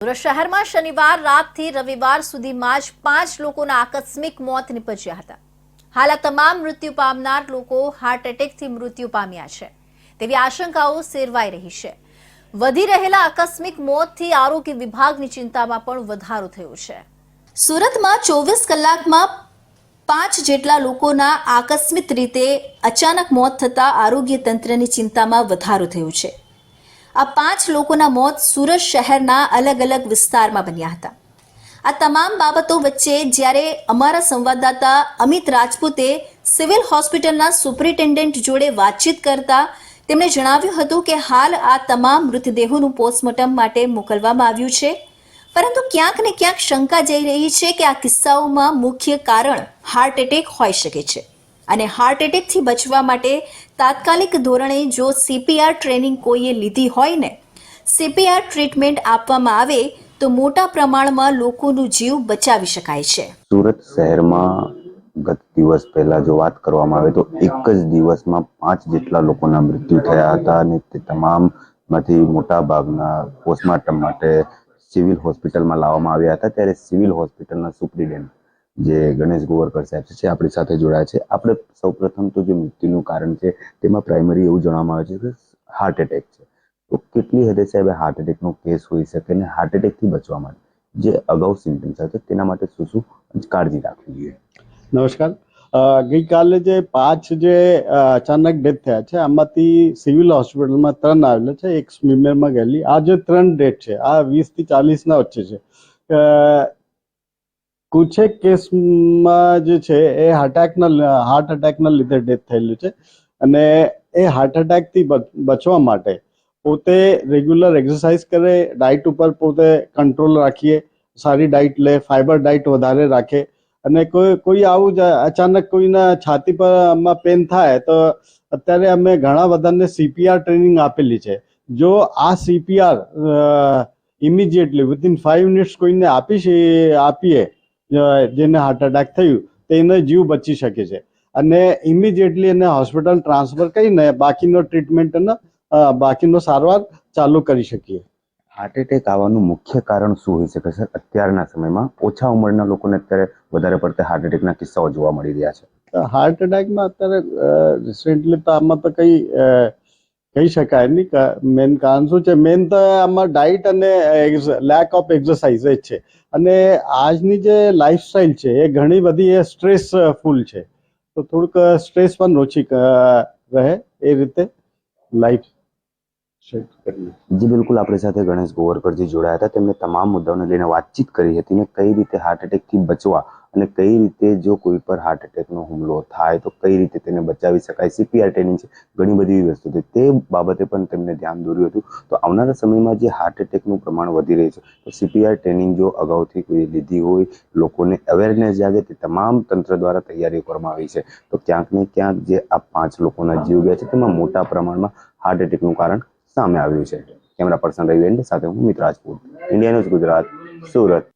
શહેરમાં શનિવાર રાતથી રવિવાર સુધીમાં જ પાંચ લોકોના આકસ્મિક મોત નિપજ્યા હતા. હાલ આ તમામ મૃત્યુ પામનાર લોકો હાર્ટ એટેકથી મૃત્યુ પામ્યા છે. તેવી આશંકાઓ સેરવાઈ રહી છે. વધી રહેલા આકસ્મિક મોતથી આરોગ્ય વિભાગની ચિંતામાં પણ વધારો થયો છે. સુરતમાં ચોવીસ કલાકમાં પાંચ જેટલા લોકોના આકસ્મિક રીતે અચાનક મોત થતા આરોગ્ય તંત્રની ચિંતામાં વધારો થયો છે. આ પાંચ લોકોના મોત સુરત શહેરના અલગ અલગ વિસ્તારમાં બન્યા હતા. આ તમામ બાબતો વચ્ચે જ્યારે અમારા સંવાદદાતા અમિત રાજપૂતે સિવિલ હોસ્પિટલના સુપરિન્ટેન્ડન્ટ જોડે વાતચીત કરતા તેમણે જણાવ્યું હતું કે હાલ આ તમામ મૃતદેહોનું પોસ્ટમોર્ટમ માટે મોકલવામાં આવ્યું છે. પરંતુ ક્યાંક ને ક્યાંક શંકા જઈ રહી છે કે આ કિસ્સાઓમાં મુખ્ય કારણ હાર્ટ એટેક હોઈ શકે છે. અને હાર્ટ એટેકથી બચવા માટે તાત્કાલિક ધોરણે જો સીપીઆર ટ્રેનિંગ કોઈએ લીધી હોય ને સીપીઆર ટ્રીટમેન્ટ આપવામાં આવે તો મોટા પ્રમાણમાં લોકોનું જીવ બચાવી શકાય છે. સુરત શહેરમાં ગત દિવસ પહેલા જો વાત કરવામાં આવે તો એક જ દિવસમાં પાંચ જેટલા લોકોના મૃત્યુ થયા હતા અને તે તમામમાંથી મોટા ભાગના પોસ્ટમોર્ટમ માટે સિવિલ હોસ્પિટલમાં લાવવામાં આવ્યા હતા. ત્યારે સિવિલ હોસ્પિટલના સુપ્રિન્ટેન્ડન્ટ જે ગણેશ ગોવરકર સાહેબ છે આપણી સાથે જોડાયા છે. આપણે સૌપ્રથમ તો જે મૃત્યુનું કારણ છે, તેમાં પ્રાઇમરી એવું જણાવવામાં આવે છે કે હાર્ટ એટેક છે. તો કેટલી હદે સાહેબ હાર્ટ એટેકનો કેસ હોઈ શકે અને હાર્ટ એટેકથી બચવા માટે? જે અગાઉ સિમ્ટમ્સ હતા, તેના માટે શું શું કાળજી રાખવી જોઈએ? નમસ્કાર. ગઈકાલે જે પાંચ જે અચાનક ડેથ થયા છે, આમાંથી સિવિલ હોસ્પિટલમાં ત્રણ આવેલા છે. એક સ્વિમરમાં ગયેલી. આ જે ત્રણ ડેથ છે. આ વીસથી ચાલીસના વચ્ચે છે. કુછેક કેસમાં જે છે, એ અટેકના હાર્ટ અટેકના લીધે ડેથ થયેલું છે. અને એ હાર્ટ અટેકથી બચવા માટે પોતે રેગ્યુલર એક્સરસાઇઝ કરે ડાયટ ઉપર પોતે કંટ્રોલ રાખીએ, સારી ડાયટ લે ફાઈબર ડાયટ વધારે રાખે. અને કોઈ કોઈ આવું અચાનક કોઈના છાતી પર આમાં પેન થાય તો અત્યારે અમે ઘણા બધાને સીપીઆર ટ્રેનિંગ આપેલી છે. જો આ CPR immediately within five minutes કોઈને આપી આપીએ જેને હાર્ટ એટેક થયું તેનો જીવ બચી શકે છે. અને ઇમિડિયેટલી એને હોસ્પિટલ ટ્રાન્સફર કરીને બાકીનો ટ્રીટમેન્ટ બાકીનો સારવાર ચાલુ કરી શકીએ. હાર્ટ એટેક આવવાનું મુખ્ય કારણ શું હોઈ શકે સર અત્યારના સમયમાં ઓછા ઉંમરના લોકોને અત્યારે વધારે પડતા હાર્ટ એટેકના કિસ્સાઓ જોવા મળી રહ્યા છે. હાર્ટ એટેકમાં અત્યારે રિસેન્ટલી તો આમાં તો કઈ કહી શકાય નહીં? મેન કારણ શું છે? મેન તો આમાં ડાયટ અને લેક ઓફ એક્સરસાઇઝ જ છે. અને આજની જે લાઈફસ્ટાઈલ છે, એ ઘણી બધી એ સ્ટ્રેસફુલ છે. તો થોડુંક સ્ટ્રેસ પણ ઓછી રહે એ રીતે લાઈફ જી, બિલકુલ. આપણી સાથે ગણેશ ગોવરકરજી જોડાયા હતા. તેમણે તમામ મુદ્દાઓને લઈને વાતચીત કરી હતી ને કઈ રીતે હાર્ટ એટેકથી બચવા અને કઈ રીતે જો કોઈ પર હાર્ટ એટેકનો હુમલો થાય, તો કઈ રીતે તેને બચાવી શકાય? સીપીઆર ટ્રેનિંગ છે, ઘણી બધી વસ્તુ છે. તે બાબતે પણ તેમને ધ્યાન દોર્યું હતું. તો આવનારા સમયમાં જે હાર્ટ એટેકનું પ્રમાણ વધી રહ્યું છે, તો સીપીઆર ટ્રેનિંગ જો અગાઉથી કોઈ લીધી હોય, લોકોને અવેરનેસ જાગે, તે તમામ તંત્ર દ્વારા તૈયારીઓ કરવામાં આવી છે. તો ક્યાંક ને ક્યાંક જે આ પાંચ લોકોના જીવ ગયા છે, તેમાં મોટા પ્રમાણમાં હાર્ટ એટેકનું કારણ સામે આવ્યું છે. કેમેરા પર્સન રવિ સાથે હું Mit Rajput. India News Gujarat, Surat.